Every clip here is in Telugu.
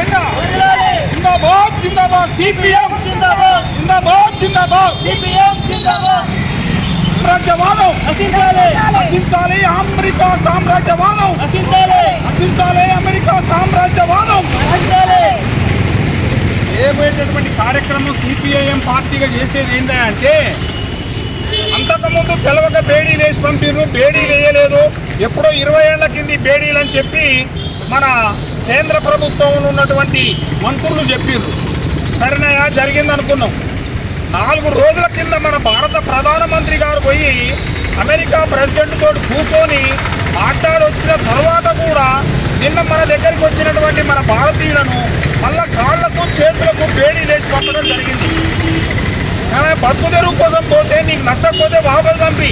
జెండా జిందాబాద్ జిందాబాద్ సిపిఎం. జిందాబాద్. జిందాబాద్ జిందాబాద్. సిపిఎం జిందాబాద్. సామ్రాజ్యవాదం నశించాలి నశించాలి అమెరికా సామ్రాజ్యవాదం. నశించాలి నశించాలి అమెరికా సామ్రాజ్యవాదం. నశించాలి చేయబోయేటటువంటి కార్యక్రమం సిపిఐఎం పార్టీగా చేసేది ఏంటంటే అంతకుముందు తెలవక బేడీలు వేసి పంపిర్రు బేడీ వేయలేదు. ఎప్పుడో ఇరవై ఏళ్ళ కింది బేడీలు అని చెప్పి మన కేంద్ర ప్రభుత్వంలో ఉన్నటువంటి మంత్రులు చెప్పిండ్రు సరేనాయా జరిగింది అనుకున్నాం. నాలుగు రోజుల కింద మన భారత ప్రధానమంత్రి గారు పోయి అమెరికా ప్రెసిడెంట్ తోటి కూర్చొని మాట్లాడొచ్చిన తర్వాత కూడా నిన్న మన దగ్గరికి వచ్చినటువంటి మన భారతీయులను మళ్ళా కాళ్ళకు చేతులకు వేడి లేచి పంపడం జరిగింది. కానీ బతుకు తెరువు కోసం పోతే నీకు నచ్చకపోతే వాపసు పంపి.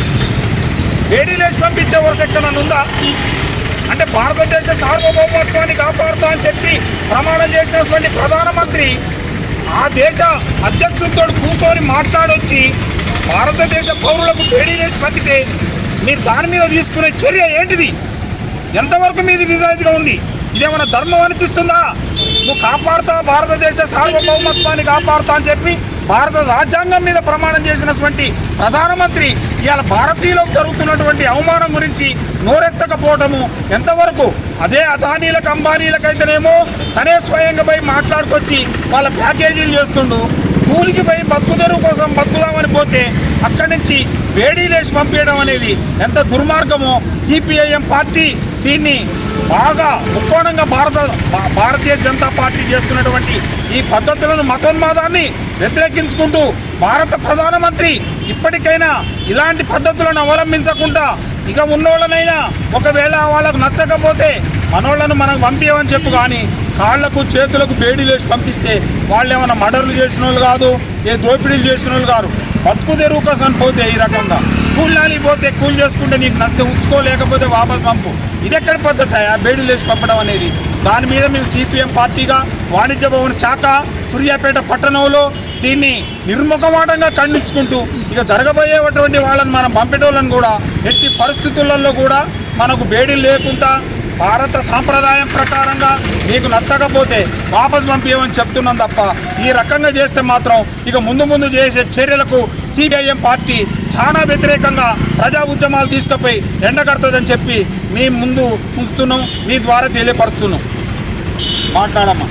వేడి లేచి పంపించే వరకు ఎక్కడ ఉందా? అంటే భారతదేశ సార్వభౌమత్వాన్ని కాపాడుతా అని చెప్పి ప్రమాణం చేసినటువంటి ప్రధానమంత్రి ఆ దేశ అధ్యక్షులతో కూర్చొని మాట్లాడొచ్చి భారతదేశ పౌరులకు పేడీ లేచి మీరు దాని మీద తీసుకునే చర్య ఏంటిది? ఎంతవరకు మీది నిజాయితీగా ఉంది? ఇదేమైనా ధర్మం అనిపిస్తుందా? నువ్వు కాపాడుతా భారతదేశ సార్వభౌమత్వాన్ని కాపాడుతా అని చెప్పి భారత రాజ్యాంగం మీద ప్రమాణం చేసినటువంటి ప్రధానమంత్రి ఇవాళ భారతీయులకు జరుగుతున్నటువంటి అవమానం గురించి నోరెత్తకపోవటము ఎంతవరకు? అదే అదానీలకు అంబానీలకైతేనేమో తనే స్వయంగా పోయి మాట్లాడుకొచ్చి వాళ్ళ ప్యాకేజీలు చేస్తుండు. కూలికి పోయి బతుకు కోసం బతుకుదామని పోతే అక్కడి నుంచి వేడీలేసి పంపించడం అనేది ఎంత దుర్మార్గమో? సిపిఐఎం పార్టీ దీన్ని బాగా ముక్కోణంగా భారత భారతీయ జనతా పార్టీ చేస్తున్నటువంటి ఈ పద్ధతులను మతోన్మాదాన్ని వ్యతిరేకించుకుంటూ భారత ప్రధానమంత్రి ఇప్పటికైనా ఇలాంటి పద్ధతులను అవలంబించకుండా ఇక ఉన్నోళ్ళనైనా ఒకవేళ వాళ్ళకు నచ్చకపోతే మనోళ్ళను మనం పంపించమని చెప్పు కానీ కాళ్ళకు చేతులకు వేడిలేసి పంపిస్తే వాళ్ళు ఏమైనా మర్డర్లు చేసిన వాళ్ళు కాదు ఏ దోపిడీలు చేసిన వాళ్ళు కాదు బతుకు తెరువు కోసం పోతే ఈ రకంగా. కూలాలి పోతే కూల్ చేసుకుంటే నీకు నచ్చ ఉంచుకోలేకపోతే వాపస్ పంపు. ఇది ఎక్కడ పద్ధతి ఆ వేడిలేసి పంపడం అనేది. దాని మీద మేము సిపిఎం పార్టీగా వాణిజ్య భవన్ శాఖ సూర్యాపేట పట్టణంలో దీన్ని నిర్ముఖమాటంగా ఖండించుకుంటూ ఇక జరగబోయేటువంటి వాళ్ళని మనం పంపేటోళ్ళని కూడా ఎట్టి పరిస్థితులలో కూడా మనకు బేడీలు లేకుండా భారత సాంప్రదాయం ప్రకారంగా మీకు నచ్చకపోతే వాపసు పంపించమని చెప్తున్నాం తప్ప ఈ రకంగా చేస్తే మాత్రం ఇక ముందు ముందు చేసే చర్యలకు సిపిఐఎం పార్టీ చాలా వ్యతిరేకంగా ప్రజా ఉద్యమాలు తీసుకుపోయి ఎండగడుతుందని చెప్పి మీ ముందు ఉంచుతున్నాం మీ ద్వారా తెలియపరుస్తున్నాం. మాట్లాడమ్మా.